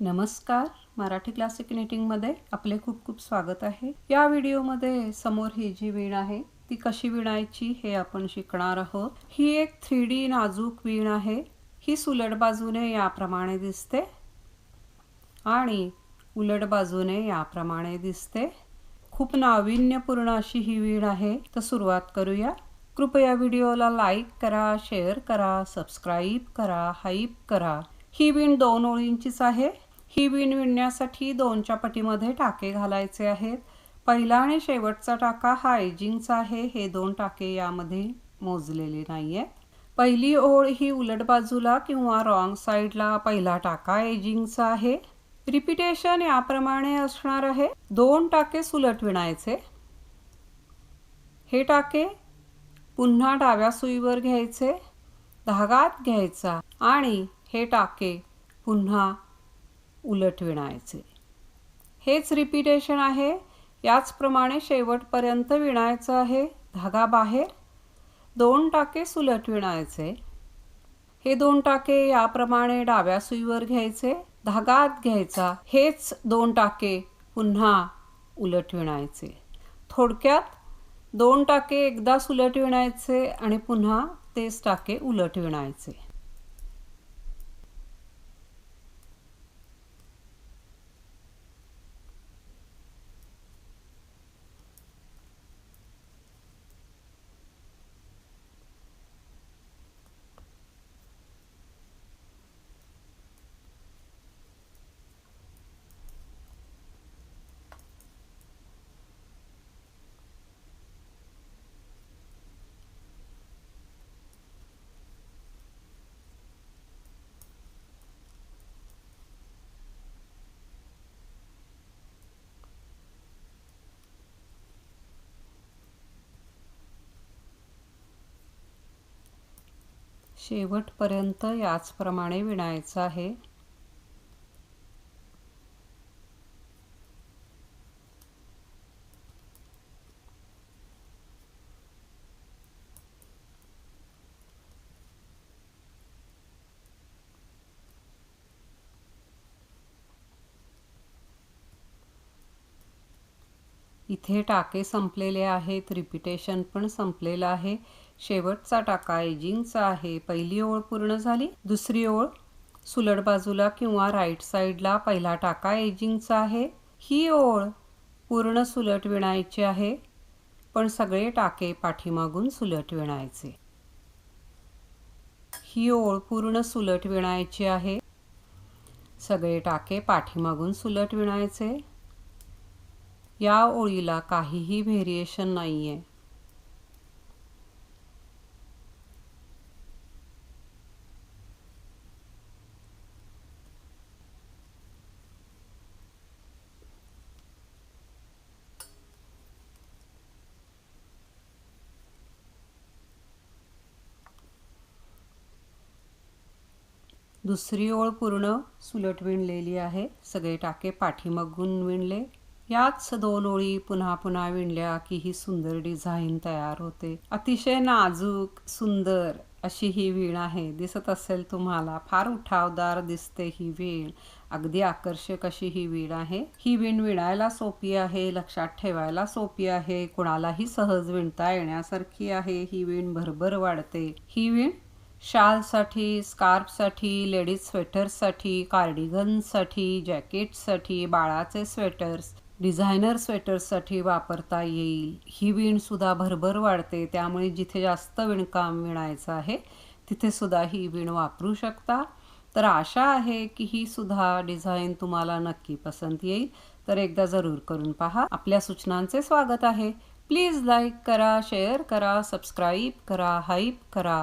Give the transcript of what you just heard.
नमस्कार. मराठी क्लासिक निटिंगमध्ये आपले खूप खूप स्वागत आहे. या व्हिडिओमध्ये समोर ही जी वीण आहे ती कशी विणायची हे आपण शिकणार आहोत. ही एक थ्री डी नाजूक वीण आहे. ही सुलट बाजूने याप्रमाणे दिसते आणि उलट बाजूने याप्रमाणे दिसते. खूप नाविन्यपूर्ण अशी ही वीण आहे. तर सुरुवात करूया. कृपया व्हिडिओला लाईक करा शेअर करा सबस्क्राईब करा हाईप करा. ही विण दोन ओळींचीच आहे. ही विण विणण्यासाठी दोनच्या पटीमध्ये टाके घालायचे आहेत. पहिला आणि शेवटचा टाका हा एजिंगचा आहे. हे दोन टाके यामध्ये मोजलेले नाही आहे पहिली ओळ ही उलट बाजूला किंवा रॉंग साईडला पहिला टाका एजिंगचा आहे. रिपिटेशन याप्रमाणे असणार आहे. दोन टाके सुलट विणायचे. हे टाके पुन्हा डाव्या सुईवर घ्यायचे. धागात घ्यायचा आणि हे टाके पुन्हा उलट विणायचे. हेच रिपिटेशन आहे? याचप्रमाणे शेवटपर्यंत विणायचं आहे? धागा बाहेर? दोन टाके सुलट विणायचे. हे दोन टाके याप्रमाणे डाव्या सुईवर घ्यायचे धागात घ्यायचा. हेच दोन टाके पुन्हा उलट विणायचे. थोडक्यात दोन टाके एकदा सुलट विणायचे आणि पुन्हा तेच टाके उलट विणायचे. शेवटपर्यंत याचप्रमाणे विणायचं आहे. इथे टाके संपलेले आहेत रिपिटेशन पण संपलेलं आहे. शेवटचा टाका. एजिंगचा आहे. पहिली ओळ पूर्ण झाली. दुसरी ओळ सुलट बाजूला किंवा राईट साईडला पहिला टाका. एजिंगचा आहे. ही ओळ पूर्ण सुलट विणायची आहे. पण सगळे टाके पाठीमागून सुलट विणायचे. ही ओळ पूर्ण सुलट विणायची आहे. सगळे टाके पाठीमागून सुलट विणायचे. या ओळीला काहीही व्हेरिएशन नाही आहे दुसरी ओळ पूर्ण सुलट विणलेली आहे. सगळे टाके पाठीमागून विणले. याच दोन ओळी पुन्हा पुन्हा विणल्या की ही सुंदर डिझाईन तयार होते. अतिशय नाजूक सुंदर अशी ही वीण आहे. दिसत असेल तुम्हाला फार उठावदार दिसते ही वीण. अगदी आकर्षक अशी ही वीण आहे. ही वीण विणायला सोपी आहे लक्षात ठेवायला सोपी आहे. कुणालाही सहज विणता येण्यासारखी आहे. ही वीण भरभर वाढते. ही वीण शालसाठी स्कार्फसाठी लेडीज स्वेटर्ससाठी कार्डिगनसाठी जॅकेटसाठी बाळाचे स्वेटर्स डिझायनर स्वेटर्ससाठी वापरता येईल. ही विणसुद्धा भरभर वाढते त्यामुळे जिथे जास्त विणकाम विणायचं आहे तिथेसुद्धा ही विण वापरू शकता. तर आशा आहे की ही सुद्धा डिझाईन तुम्हाला नक्की पसंत येईल. तर एकदा जरूर करून पहा. आपल्या सूचनांचे स्वागत आहे. प्लीज लाईक करा शेअर करा सबस्क्राईब करा हाईप करा.